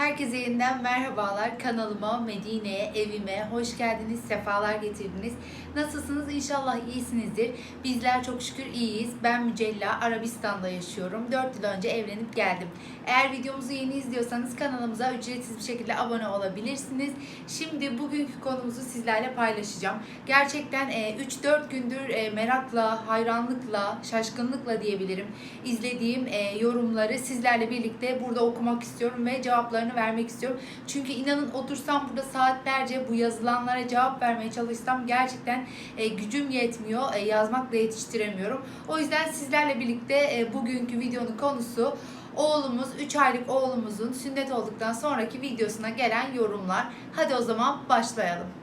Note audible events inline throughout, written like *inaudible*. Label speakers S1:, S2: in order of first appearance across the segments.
S1: Herkese yeniden merhabalar. Kanalıma, Medine'ye, evime hoş geldiniz, sefalar getirdiniz. Nasılsınız? İnşallah iyisinizdir. Bizler çok şükür iyiyiz. Ben Mücella, Arabistan'da yaşıyorum. 4 yıl önce evlenip geldim. Eğer videomuzu yeni izliyorsanız kanalımıza ücretsiz bir şekilde abone olabilirsiniz. Şimdi bugünkü konumuzu sizlerle paylaşacağım. Gerçekten e, 3-4 gündür e, merakla, hayranlıkla, şaşkınlıkla diyebilirim izlediğim e, yorumları sizlerle birlikte burada okumak istiyorum ve cevaplarını vermek istiyorum. Çünkü inanın otursam burada saatlerce bu yazılanlara cevap vermeye çalışsam gerçekten e, gücüm yetmiyor. E, yazmakla yetiştiremiyorum. O yüzden sizlerle birlikte e, bugünkü videonun konusu oğlumuz 3 aylık oğlumuzun sünnet olduktan sonraki videosuna gelen yorumlar. Hadi o zaman başlayalım.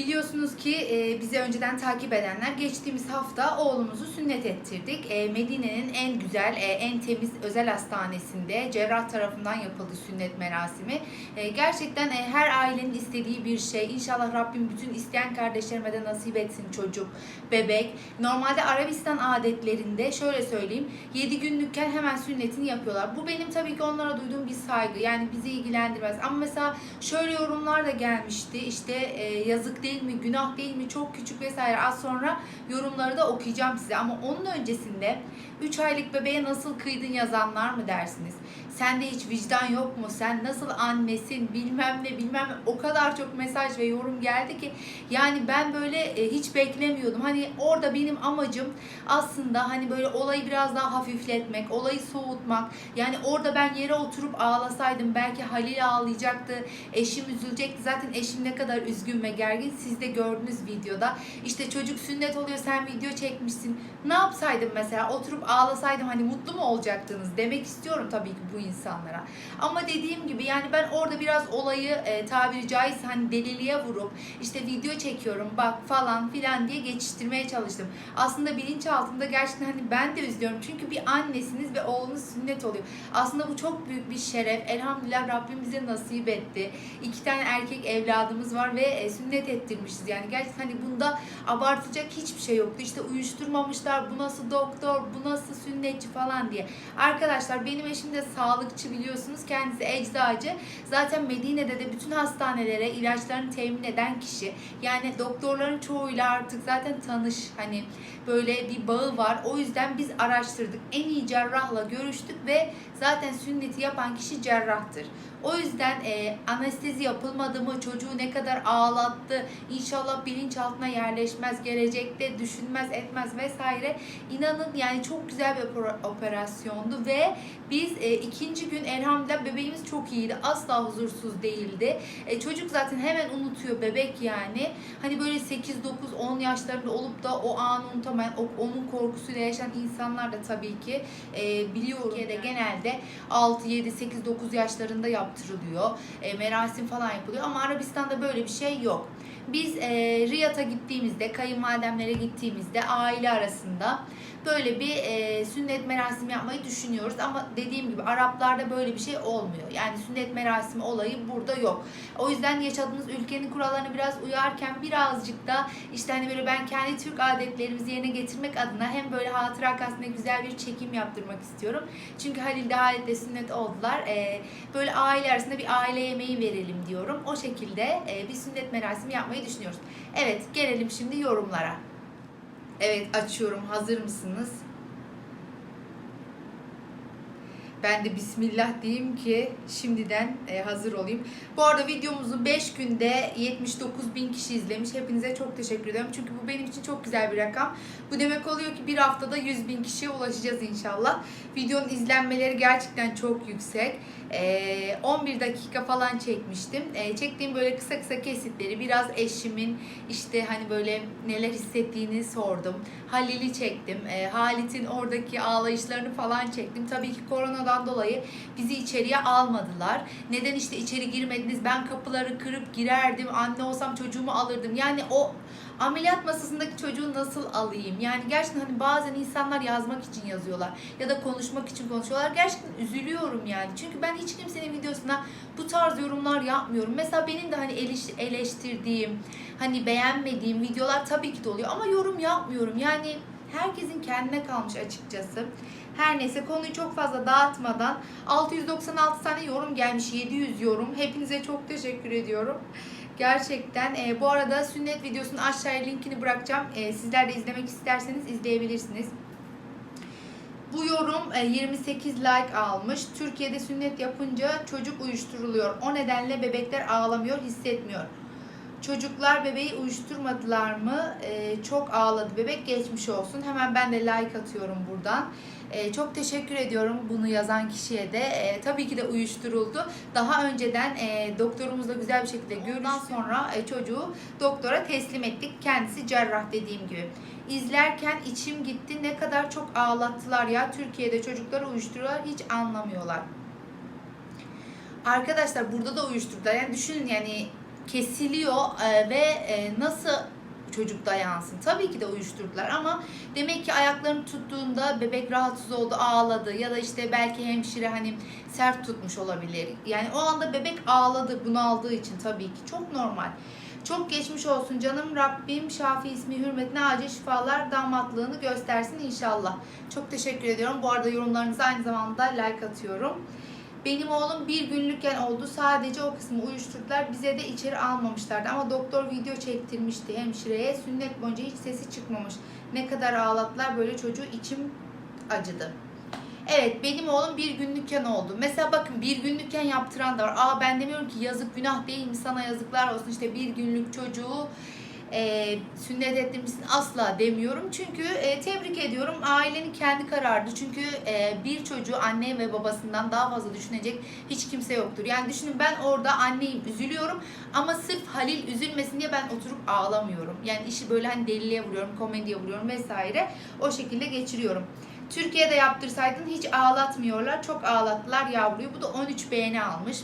S1: Biliyorsunuz ki e, bizi önceden takip edenler geçtiğimiz hafta oğlumuzu sünnet ettirdik. E, Medine'nin en güzel, e, en temiz özel hastanesinde cerrah tarafından yapıldı sünnet merasimi. E, gerçekten e, her ailenin istediği bir şey. İnşallah Rabbim bütün isteyen kardeşlerime de nasip etsin çocuk, bebek. Normalde Arabistan adetlerinde şöyle söyleyeyim 7 günlükken hemen sünnetini yapıyorlar. Bu benim tabii ki onlara duyduğum bir saygı. Yani bizi ilgilendirmez. Ama mesela şöyle yorumlar da gelmişti. İşte e, yazık değil mi, günah değil mi, çok küçük vesaire. Az sonra yorumları da okuyacağım size. Ama onun öncesinde 3 aylık bebeğe nasıl kıydın yazanlar mı dersiniz? Sende hiç vicdan yok mu? Sen nasıl annesin? Bilmem ne bilmem ne. O kadar çok mesaj ve yorum geldi ki yani ben böyle e, hiç beklemiyordum. Hani orada benim amacım aslında hani böyle olayı biraz daha hafifletmek, olayı soğutmak. Yani orada ben yere oturup ağlasaydım belki Halil ağlayacaktı, eşim üzülecekti. Zaten eşim ne kadar üzgün ve gergin siz de gördünüz videoda. İşte çocuk sünnet oluyor sen video çekmişsin. Ne yapsaydım mesela oturup ağlasaydım hani mutlu mu olacaktınız demek istiyorum tabii ki bu insanlara. Ama dediğim gibi yani ben orada biraz olayı e, tabiri caizse hani deliliğe vurup işte video çekiyorum bak falan filan diye geçiştirmeye çalıştım. Aslında bilinçaltımda gerçekten hani ben de üzülüyorum. Çünkü bir annesiniz ve oğlunuz sünnet oluyor. Aslında bu çok büyük bir şeref. Elhamdülillah Rabbim bize nasip etti. İki tane erkek evladımız var ve e, sünnet ettirmişiz. Yani gerçekten hani bunda abartacak hiçbir şey yoktu. İşte uyuşturmamışlar. Bu nasıl doktor, bu nasıl sünnetçi falan diye. Arkadaşlar benim eşim de sağlıkçı biliyorsunuz. Kendisi eczacı. Zaten Medine'de de bütün hastanelere ilaçlarını temin eden kişi. Yani doktorların çoğuyla artık zaten tanış. Hani böyle bir bağı var. O yüzden biz araştırdık. En iyi cerrahla görüştük ve zaten sünneti yapan kişi cerrahtır. O yüzden e, anestezi yapılmadı mı, çocuğu ne kadar ağlattı, inşallah bilinçaltına yerleşmez, gelecekte düşünmez, etmez vesaire. İnanın yani çok güzel bir opera- operasyondu ve biz e, ikinci gün elhamdülillah bebeğimiz çok iyiydi. Asla huzursuz değildi. E, çocuk zaten hemen unutuyor bebek yani. Hani böyle 8, 9, 10 yaşlarında olup da o anı unutamayan, o, onun korkusuyla yaşayan insanlar da tabii ki e, biliyorum. Türkiye'de genelde 6, 7, 8, 9 yaşlarında yaptırılıyor. E, merasim falan yapılıyor ama Arabistan'da böyle bir şey yok. Biz e, Riyad'a gittiğimizde, kayınvalidemlere gittiğimizde aile arasında böyle bir e, sünnet merasimi yapmayı düşünüyoruz. Ama dediğim gibi Araplarda böyle bir şey olmuyor. Yani sünnet merasimi olayı burada yok. O yüzden yaşadığınız ülkenin kurallarına biraz uyarken birazcık da işte hani böyle ben kendi Türk adetlerimizi yerine getirmek adına hem böyle hatıra kasında güzel bir çekim yaptırmak istiyorum. Çünkü Halil de Halit de sünnet oldular. E, böyle aile arasında bir aile yemeği verelim diyorum. O şekilde e, bir sünnet merasimi yapmayı düşünüyoruz. Evet gelelim şimdi yorumlara. Evet açıyorum. Hazır mısınız? Ben de Bismillah diyeyim ki şimdiden e, hazır olayım. Bu arada videomuzu 5 günde 79 bin kişi izlemiş. Hepinize çok teşekkür ederim. Çünkü bu benim için çok güzel bir rakam. Bu demek oluyor ki bir haftada 100 bin kişiye ulaşacağız inşallah. Videonun izlenmeleri gerçekten çok yüksek. E, 11 dakika falan çekmiştim. E, çektiğim böyle kısa kısa kesitleri biraz eşimin işte hani böyle neler hissettiğini sordum. Halil'i çektim. E, Halit'in oradaki ağlayışlarını falan çektim. Tabii ki koronadan dolayı bizi içeriye almadılar. Neden işte içeri girmediniz? Ben kapıları kırıp girerdim. Anne olsam çocuğumu alırdım. Yani o ameliyat masasındaki çocuğu nasıl alayım? Yani gerçekten hani bazen insanlar yazmak için yazıyorlar ya da konuşmak için konuşuyorlar. Gerçekten üzülüyorum yani. Çünkü ben hiç kimsenin videosuna bu tarz yorumlar yapmıyorum. Mesela benim de hani eleş- eleştirdiğim, hani beğenmediğim videolar tabii ki de oluyor ama yorum yapmıyorum. Yani herkesin kendine kalmış açıkçası. Her neyse konuyu çok fazla dağıtmadan 696 tane yorum gelmiş 700 yorum. Hepinize çok teşekkür ediyorum. Gerçekten e, bu arada sünnet videosunun aşağıya linkini bırakacağım. E, sizler de izlemek isterseniz izleyebilirsiniz. Bu yorum e, 28 like almış. Türkiye'de sünnet yapınca çocuk uyuşturuluyor. O nedenle bebekler ağlamıyor, hissetmiyor. Çocuklar bebeği uyuşturmadılar mı? E, çok ağladı. Bebek geçmiş olsun. Hemen ben de like atıyorum buradan. E, çok teşekkür ediyorum bunu yazan kişiye de. E, tabii ki de uyuşturuldu. Daha önceden e, doktorumuzla güzel bir şekilde görüştük. sonra e, çocuğu doktora teslim ettik. Kendisi cerrah dediğim gibi. İzlerken içim gitti. Ne kadar çok ağlattılar ya. Türkiye'de çocukları uyuşturuyorlar. Hiç anlamıyorlar. Arkadaşlar burada da uyuşturdular. Yani düşünün yani kesiliyor e, ve e, nasıl çocuk dayansın. Tabii ki de uyuşturdular ama demek ki ayaklarını tuttuğunda bebek rahatsız oldu, ağladı ya da işte belki hemşire hani sert tutmuş olabilir. Yani o anda bebek ağladı bunaldığı için tabii ki çok normal. Çok geçmiş olsun canım Rabbim Şafi ismi hürmetine acil şifalar damatlığını göstersin inşallah. Çok teşekkür ediyorum. Bu arada yorumlarınıza aynı zamanda like atıyorum. Benim oğlum bir günlükken oldu. Sadece o kısmı uyuşturdular. Bize de içeri almamışlardı. Ama doktor video çektirmişti hemşireye. Sünnet boyunca hiç sesi çıkmamış. Ne kadar ağlattılar böyle çocuğu içim acıdı. Evet benim oğlum bir günlükken oldu. Mesela bakın bir günlükken yaptıran da var. Aa ben demiyorum ki yazık günah değil mi sana yazıklar olsun işte bir günlük çocuğu e, sünnet ettirmişsin asla demiyorum. Çünkü e, tebrik ediyorum. Ailenin kendi kararıdır. Çünkü e, bir çocuğu anne ve babasından daha fazla düşünecek hiç kimse yoktur. Yani düşünün ben orada anneyim üzülüyorum ama sırf Halil üzülmesin diye ben oturup ağlamıyorum. Yani işi böyle hani deliliğe vuruyorum, komediye vuruyorum vesaire. O şekilde geçiriyorum. Türkiye'de yaptırsaydın hiç ağlatmıyorlar. Çok ağlattılar yavruyu. Bu da 13 beğeni almış.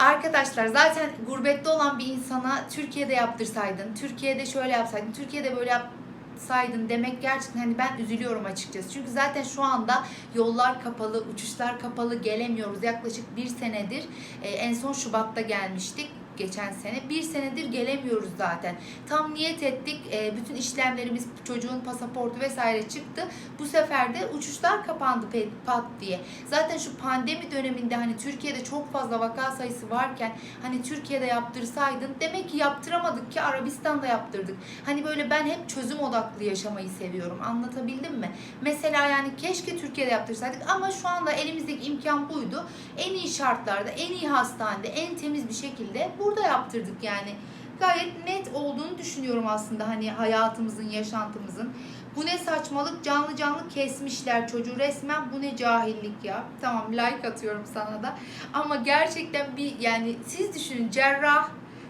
S1: Arkadaşlar zaten gurbette olan bir insana Türkiye'de yaptırsaydın, Türkiye'de şöyle yapsaydın, Türkiye'de böyle yapsaydın demek gerçekten hani ben üzülüyorum açıkçası. Çünkü zaten şu anda yollar kapalı, uçuşlar kapalı, gelemiyoruz. Yaklaşık bir senedir e, en son Şubat'ta gelmiştik geçen sene. Bir senedir gelemiyoruz zaten. Tam niyet ettik. E, bütün işlemlerimiz, çocuğun pasaportu vesaire çıktı. Bu sefer de uçuşlar kapandı pat diye. Zaten şu pandemi döneminde hani Türkiye'de çok fazla vaka sayısı varken hani Türkiye'de yaptırsaydın demek ki yaptıramadık ki Arabistan'da yaptırdık. Hani böyle ben hep çözüm odaklı yaşamayı seviyorum. Anlatabildim mi? Mesela yani keşke Türkiye'de yaptırsaydık ama şu anda elimizdeki imkan buydu. En iyi şartlarda, en iyi hastanede, en temiz bir şekilde burada yaptırdık yani. Gayet net olduğunu düşünüyorum aslında hani hayatımızın, yaşantımızın. Bu ne saçmalık canlı canlı kesmişler çocuğu resmen bu ne cahillik ya. Tamam like atıyorum sana da. Ama gerçekten bir yani siz düşünün cerrah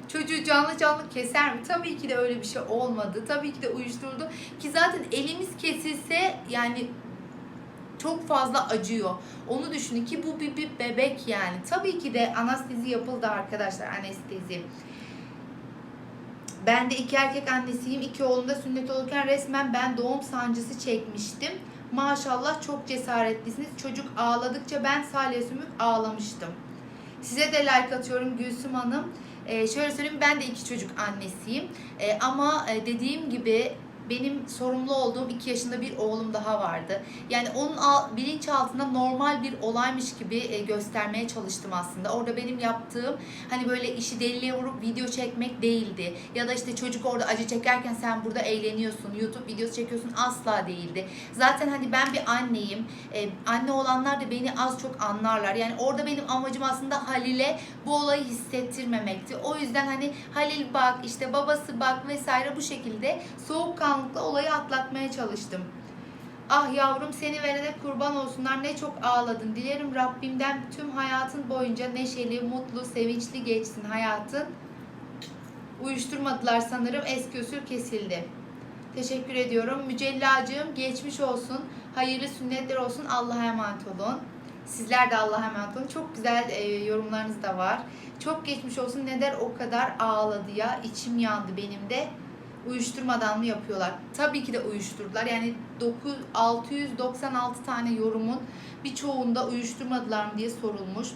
S1: çocuğu canlı canlı keser mi? Tabii ki de öyle bir şey olmadı. Tabii ki de uyuşturuldu. Ki zaten elimiz kesilse yani çok fazla acıyor. Onu düşünün ki bu bir, bir bebek yani. Tabii ki de anestezi yapıldı arkadaşlar anestezi. Ben de iki erkek annesiyim. İki oğlum da sünnet olurken resmen ben doğum sancısı çekmiştim. Maşallah çok cesaretlisiniz. Çocuk ağladıkça ben salya sümük ağlamıştım. Size de like atıyorum Gülsüm Hanım. Ee, şöyle söyleyeyim ben de iki çocuk annesiyim. Ee, ama e, dediğim gibi benim sorumlu olduğum 2 yaşında bir oğlum daha vardı. Yani onun al, bilinçaltında normal bir olaymış gibi e, göstermeye çalıştım aslında. Orada benim yaptığım hani böyle işi deliliğe vurup video çekmek değildi. Ya da işte çocuk orada acı çekerken sen burada eğleniyorsun, YouTube videosu çekiyorsun asla değildi. Zaten hani ben bir anneyim. E, anne olanlar da beni az çok anlarlar. Yani orada benim amacım aslında Halil'e bu olayı hissettirmemekti. O yüzden hani Halil bak işte babası bak vesaire bu şekilde soğukkanlı soğukkanlılıkla olayı atlatmaya çalıştım. Ah yavrum seni verene kurban olsunlar ne çok ağladın. Dilerim Rabbimden tüm hayatın boyunca neşeli, mutlu, sevinçli geçsin hayatın. Uyuşturmadılar sanırım eski usul kesildi. Teşekkür ediyorum. Mücellacığım geçmiş olsun. Hayırlı sünnetler olsun. Allah'a emanet olun. Sizler de Allah'a emanet olun. Çok güzel e, yorumlarınız da var. Çok geçmiş olsun. Neden o kadar ağladı ya? İçim yandı benim de uyuşturmadan mı yapıyorlar? Tabii ki de uyuşturdular. Yani 9, 696 tane yorumun birçoğunda uyuşturmadılar mı diye sorulmuş.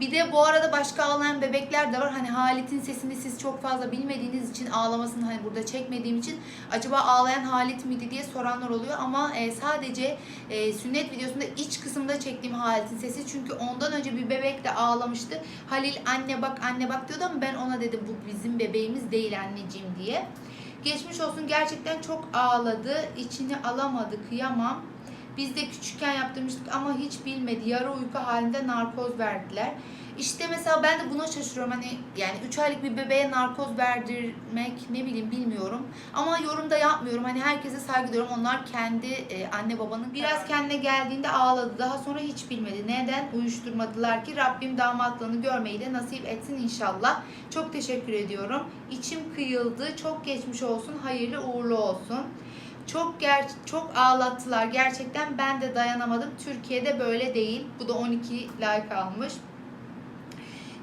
S1: Bir de bu arada başka ağlayan bebekler de var. Hani Halit'in sesini siz çok fazla bilmediğiniz için ağlamasını hani burada çekmediğim için acaba ağlayan Halit miydi diye soranlar oluyor ama e, sadece e, sünnet videosunda iç kısımda çektiğim Halit'in sesi çünkü ondan önce bir bebek de ağlamıştı. Halil anne bak anne bak diyordu ama ben ona dedim bu bizim bebeğimiz değil anneciğim diye. Geçmiş olsun gerçekten çok ağladı. içini alamadı kıyamam. Biz de küçükken yaptırmıştık ama hiç bilmedi. Yarı uyku halinde narkoz verdiler. İşte mesela ben de buna şaşırıyorum. Hani yani 3 aylık bir bebeğe narkoz verdirmek ne bileyim bilmiyorum. Ama yorumda yapmıyorum. Hani herkese saygı duyuyorum. Onlar kendi e, anne babanın biraz kendine geldiğinde ağladı. Daha sonra hiç bilmedi. Neden uyuşturmadılar ki? Rabbim damatlığını görmeyi de nasip etsin inşallah. Çok teşekkür ediyorum. İçim kıyıldı. Çok geçmiş olsun. Hayırlı uğurlu olsun. Çok ger çok ağlattılar. Gerçekten ben de dayanamadım. Türkiye'de böyle değil. Bu da 12 like almış.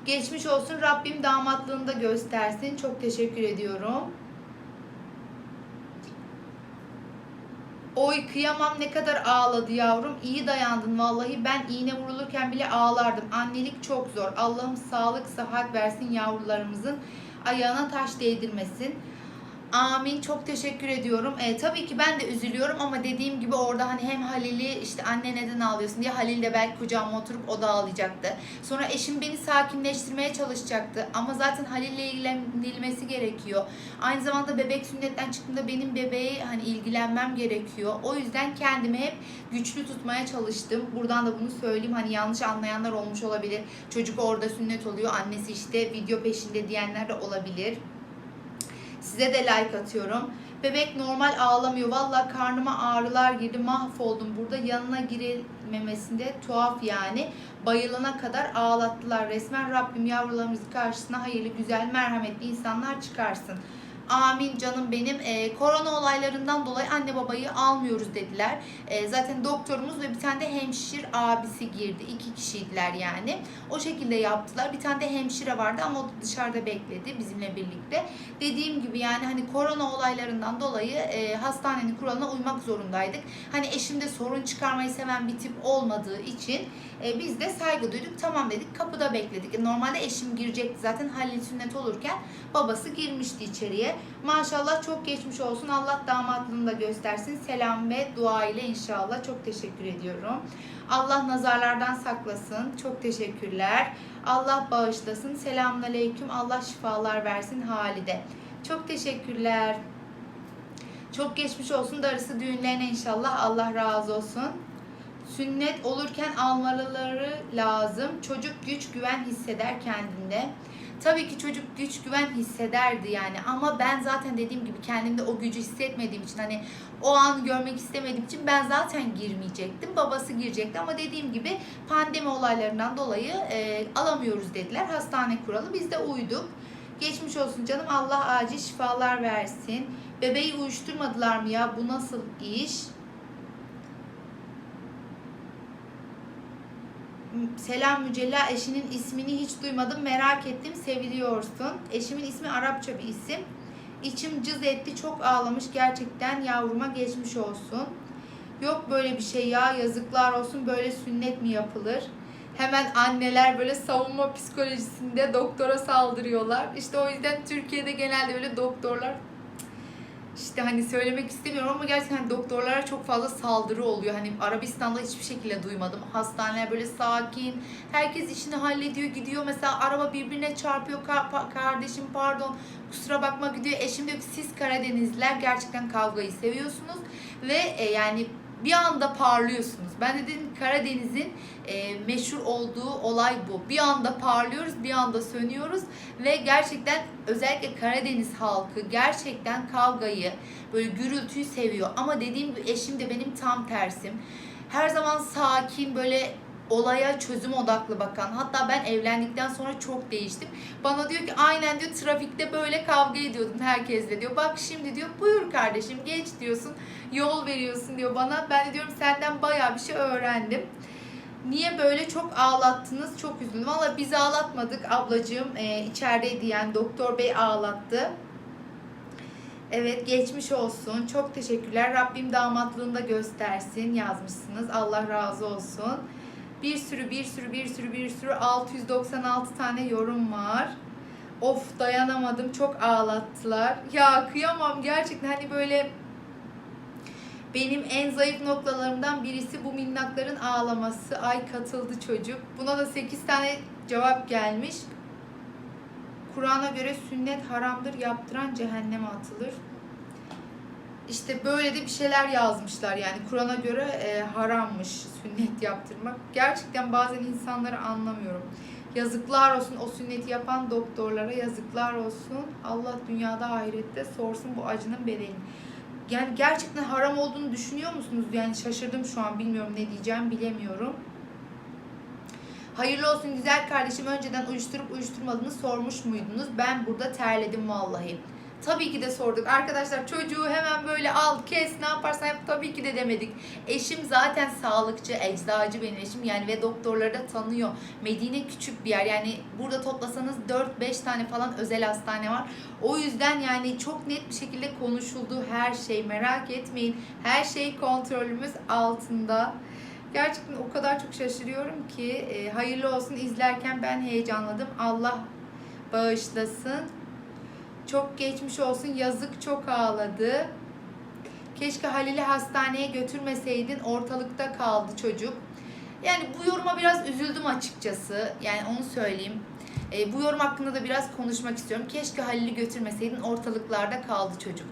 S1: Geçmiş olsun. Rabbim damatlığını da göstersin. Çok teşekkür ediyorum. Oy kıyamam ne kadar ağladı yavrum. İyi dayandın vallahi. Ben iğne vurulurken bile ağlardım. Annelik çok zor. Allah'ım sağlık sıhhat versin yavrularımızın. Ayağına taş değdirmesin. Amin. Çok teşekkür ediyorum. E, tabii ki ben de üzülüyorum ama dediğim gibi orada hani hem Halil'i işte anne neden ağlıyorsun diye Halil de belki kucağıma oturup o da ağlayacaktı. Sonra eşim beni sakinleştirmeye çalışacaktı ama zaten Halil'le ilgilenilmesi gerekiyor. Aynı zamanda bebek sünnetten çıktığında benim bebeğe hani ilgilenmem gerekiyor. O yüzden kendimi hep güçlü tutmaya çalıştım. Buradan da bunu söyleyeyim. Hani yanlış anlayanlar olmuş olabilir. Çocuk orada sünnet oluyor. Annesi işte video peşinde diyenler de olabilir. Size de like atıyorum. Bebek normal ağlamıyor. Valla karnıma ağrılar girdi. Mahvoldum. Burada yanına girilmemesinde tuhaf yani. Bayılana kadar ağlattılar resmen. Rabbim yavrularımızı karşısına hayırlı, güzel, merhametli insanlar çıkarsın. Amin canım benim. Ee, korona olaylarından dolayı anne babayı almıyoruz dediler. Ee, zaten doktorumuz ve bir tane de hemşir abisi girdi. İki kişiydiler yani. O şekilde yaptılar. Bir tane de hemşire vardı ama o dışarıda bekledi bizimle birlikte. Dediğim gibi yani hani korona olaylarından dolayı e, hastanenin kuralına uymak zorundaydık. Hani eşimde sorun çıkarmayı seven bir tip olmadığı için e, biz de saygı duyduk. Tamam dedik kapıda bekledik. E, normalde eşim girecekti zaten Halil sünnet olurken babası girmişti içeriye. Maşallah çok geçmiş olsun. Allah damatlığını da göstersin. Selam ve dua ile inşallah. Çok teşekkür ediyorum. Allah nazarlardan saklasın. Çok teşekkürler. Allah bağışlasın. Selamun aleyküm. Allah şifalar versin Halide. Çok teşekkürler. Çok geçmiş olsun. Darısı düğünlerine inşallah. Allah razı olsun. Sünnet olurken almaları lazım. Çocuk güç güven hisseder kendinde. Tabii ki çocuk güç güven hissederdi yani ama ben zaten dediğim gibi kendimde o gücü hissetmediğim için hani o an görmek istemediğim için ben zaten girmeyecektim. Babası girecekti ama dediğim gibi pandemi olaylarından dolayı e, alamıyoruz dediler. Hastane kuralı biz de uyduk. Geçmiş olsun canım. Allah acil şifalar versin. Bebeği uyuşturmadılar mı ya? Bu nasıl iş? Selam Mücella eşinin ismini hiç duymadım merak ettim seviliyorsun. Eşimin ismi Arapça bir isim. İçim cız etti çok ağlamış gerçekten yavruma geçmiş olsun. Yok böyle bir şey ya yazıklar olsun böyle sünnet mi yapılır? Hemen anneler böyle savunma psikolojisinde doktora saldırıyorlar. İşte o yüzden Türkiye'de genelde öyle doktorlar işte hani söylemek istemiyorum ama gerçekten hani doktorlara çok fazla saldırı oluyor. Hani Arabistan'da hiçbir şekilde duymadım. Hastaneler böyle sakin. Herkes işini hallediyor gidiyor. Mesela araba birbirine çarpıyor. Ka- kardeşim pardon kusura bakma gidiyor. Eşim diyor ki siz Karadenizliler gerçekten kavgayı seviyorsunuz. Ve e, yani bir anda parlıyorsunuz. Ben de dedim Karadeniz'in e, meşhur olduğu olay bu. Bir anda parlıyoruz, bir anda sönüyoruz ve gerçekten özellikle Karadeniz halkı gerçekten kavgayı, böyle gürültüyü seviyor. Ama dediğim gibi eşim de benim tam tersim. Her zaman sakin, böyle olaya çözüm odaklı bakan. Hatta ben evlendikten sonra çok değiştim. Bana diyor ki aynen diyor trafikte böyle kavga ediyordun herkesle diyor. Bak şimdi diyor buyur kardeşim geç diyorsun. Yol veriyorsun diyor bana. Ben de diyorum senden bayağı bir şey öğrendim. Niye böyle çok ağlattınız? Çok üzüldüm. Valla biz ağlatmadık ablacığım. E, içerideydi yani doktor bey ağlattı. Evet geçmiş olsun. Çok teşekkürler. Rabbim damatlığında göstersin yazmışsınız. Allah razı olsun. Bir sürü bir sürü bir sürü bir sürü 696 tane yorum var. Of dayanamadım çok ağlattılar. Ya kıyamam gerçekten hani böyle benim en zayıf noktalarımdan birisi bu minnakların ağlaması. Ay katıldı çocuk. Buna da 8 tane cevap gelmiş. Kur'an'a göre sünnet haramdır, yaptıran cehenneme atılır. İşte böyle de bir şeyler yazmışlar yani Kur'an'a göre e, harammış sünnet yaptırmak. Gerçekten bazen insanları anlamıyorum. Yazıklar olsun o sünneti yapan doktorlara yazıklar olsun. Allah dünyada ahirette sorsun bu acının bedelini. Yani gerçekten haram olduğunu düşünüyor musunuz? Yani şaşırdım şu an bilmiyorum ne diyeceğim bilemiyorum. Hayırlı olsun güzel kardeşim. Önceden uyuşturup uyuşturmadığını sormuş muydunuz? Ben burada terledim vallahi. Tabii ki de sorduk. Arkadaşlar çocuğu hemen böyle al kes ne yaparsan yap tabii ki de demedik. Eşim zaten sağlıkçı, eczacı benim eşim yani ve doktorları da tanıyor. Medine küçük bir yer yani burada toplasanız 4-5 tane falan özel hastane var. O yüzden yani çok net bir şekilde konuşuldu her şey merak etmeyin. Her şey kontrolümüz altında. Gerçekten o kadar çok şaşırıyorum ki e, hayırlı olsun izlerken ben heyecanladım. Allah bağışlasın. Çok geçmiş olsun. Yazık çok ağladı. Keşke Halil'i hastaneye götürmeseydin. Ortalıkta kaldı çocuk. Yani bu yoruma biraz üzüldüm açıkçası. Yani onu söyleyeyim. E, bu yorum hakkında da biraz konuşmak istiyorum. Keşke Halil'i götürmeseydin. Ortalıklarda kaldı çocuk.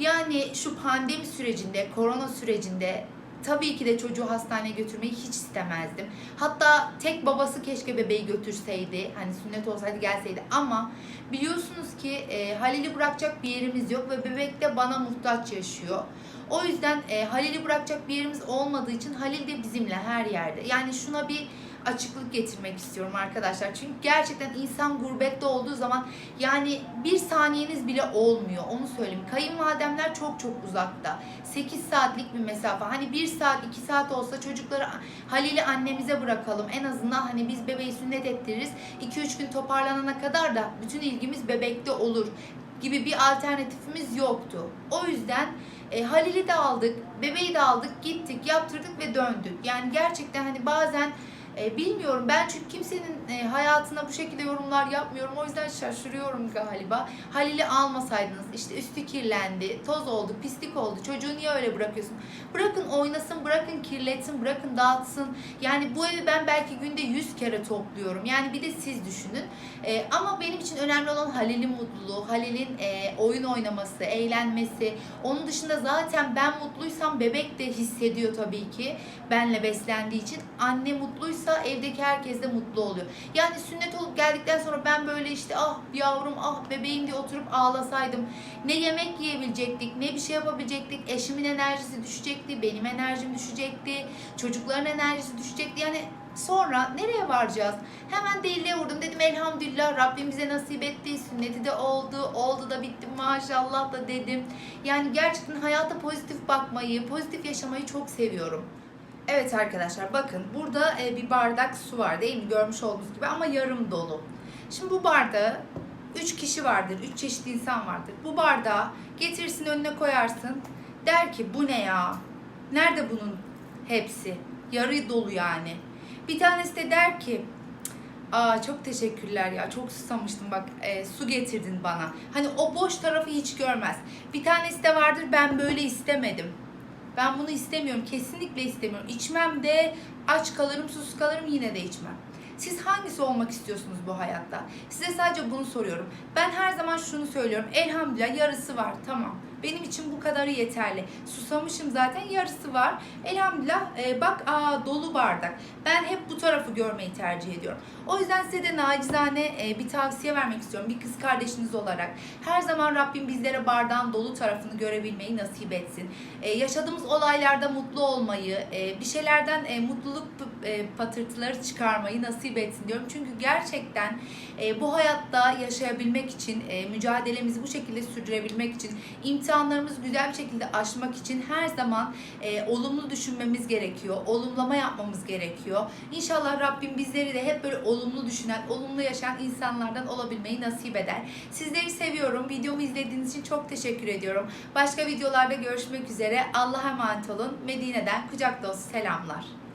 S1: Yani şu pandemi sürecinde, korona sürecinde tabii ki de çocuğu hastaneye götürmeyi hiç istemezdim. Hatta tek babası keşke bebeği götürseydi. Hani sünnet olsaydı gelseydi ama biliyorsunuz ki e, Halil'i bırakacak bir yerimiz yok ve bebek de bana muhtaç yaşıyor. O yüzden e, Halil'i bırakacak bir yerimiz olmadığı için Halil de bizimle her yerde. Yani şuna bir açıklık getirmek istiyorum arkadaşlar. Çünkü gerçekten insan gurbette olduğu zaman yani bir saniyeniz bile olmuyor. Onu söyleyeyim. Kayınvalidemler çok çok uzakta. 8 saatlik bir mesafe. Hani 1 saat 2 saat olsa çocukları Halil'i annemize bırakalım. En azından hani biz bebeği sünnet ettiririz. 2-3 gün toparlanana kadar da bütün ilgimiz bebekte olur gibi bir alternatifimiz yoktu. O yüzden e, Halil'i de aldık, bebeği de aldık, gittik, yaptırdık ve döndük. Yani gerçekten hani bazen e, bilmiyorum ben çünkü kimsenin e, hayatına bu şekilde yorumlar yapmıyorum. O yüzden şaşırıyorum galiba. Halil'i almasaydınız işte üstü kirlendi, toz oldu, pislik oldu. Çocuğu niye öyle bırakıyorsun? Bırakın oynasın, bırakın kirletsin, bırakın dağıtsın. Yani bu evi ben belki günde 100 kere topluyorum. Yani bir de siz düşünün. E, ama benim için önemli olan Halil'in mutluluğu, Halil'in e, oyun oynaması, eğlenmesi. Onun dışında zaten ben mutluysam bebek de hissediyor tabii ki. Benle beslendiği için. Anne mutluysa evdeki herkes de mutlu oluyor. Yani sünnet olup geldikten sonra ben böyle işte ah yavrum ah bebeğim diye oturup ağlasaydım. Ne yemek yiyebilecektik, ne bir şey yapabilecektik. Eşimin enerjisi düşecekti, benim enerjim düşecekti. Çocukların enerjisi düşecekti. Yani Sonra nereye varacağız? Hemen deliliğe vurdum. Dedim elhamdülillah Rabbim bize nasip etti. Sünneti de oldu. Oldu da bitti maşallah da dedim. Yani gerçekten hayata pozitif bakmayı, pozitif yaşamayı çok seviyorum. Evet arkadaşlar bakın burada e, bir bardak su var değil mi? Görmüş olduğunuz gibi ama yarım dolu. Şimdi bu bardağı 3 kişi vardır, 3 çeşit insan vardır. Bu bardağı getirsin önüne koyarsın. Der ki bu ne ya? Nerede bunun hepsi? Yarı dolu yani. Bir tanesi de der ki Aa çok teşekkürler ya çok susamıştım bak e, su getirdin bana. Hani o boş tarafı hiç görmez. Bir tanesi de vardır ben böyle istemedim. Ben bunu istemiyorum. Kesinlikle istemiyorum. İçmem de aç kalırım, susuz kalırım yine de içmem. Siz hangisi olmak istiyorsunuz bu hayatta? Size sadece bunu soruyorum. Ben her zaman şunu söylüyorum. Elhamdülillah yarısı var. Tamam. Benim için bu kadarı yeterli. Susamışım zaten yarısı var. Elhamdülillah e, bak aa dolu bardak. Ben hep bu tarafı görmeyi tercih ediyorum. O yüzden size de nacizane e, bir tavsiye vermek istiyorum. Bir kız kardeşiniz olarak. Her zaman Rabbim bizlere bardağın dolu tarafını görebilmeyi nasip etsin. E, yaşadığımız olaylarda mutlu olmayı, e, bir şeylerden e, mutluluk e, patırtıları çıkarmayı nasip etsin diyorum. Çünkü gerçekten e, bu hayatta yaşayabilmek için, e, mücadelemizi bu şekilde sürdürebilmek için, imtihanlarımızı güzel bir şekilde aşmak için her zaman e, olumlu düşünmemiz gerekiyor. Olumlama yapmamız gerekiyor. İnşallah Rabbim bizleri de hep böyle olumlu düşünen, olumlu yaşayan insanlardan olabilmeyi nasip eder. Sizleri seviyorum. Videomu izlediğiniz için çok teşekkür ediyorum. Başka videolarda görüşmek üzere. Allah'a emanet olun. Medine'den kucak dolusu selamlar.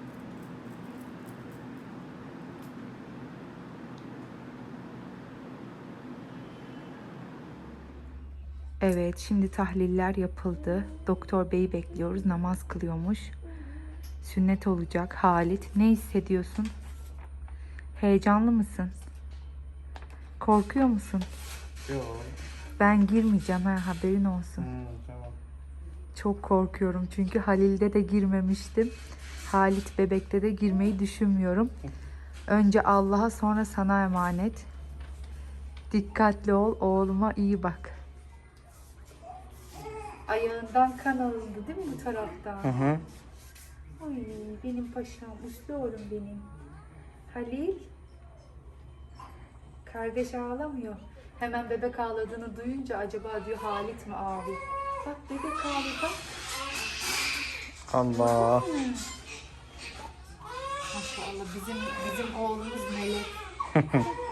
S1: Evet, şimdi tahliller yapıldı. Doktor beyi bekliyoruz. Namaz kılıyormuş. Sünnet olacak. Halit, ne hissediyorsun? Heyecanlı mısın? Korkuyor musun?
S2: Yok.
S1: Ben girmeyeceğim ha haberin olsun.
S2: Hmm, tamam.
S1: Çok korkuyorum çünkü Halil'de de girmemiştim. Halit bebekte de girmeyi düşünmüyorum. Önce Allah'a sonra sana emanet. Dikkatli ol, oğluma iyi bak. Ayağından kan alındı değil mi bu taraftan?
S2: Hı hı.
S1: Ay benim paşam, uslu oğlum benim. Halil. Kardeş ağlamıyor. Hemen bebek ağladığını duyunca acaba diyor Halit mi ağlıyor? Bak bebek ağlıyor bak.
S2: Allah.
S1: Maşallah bizim bizim oğlumuz melek. *laughs*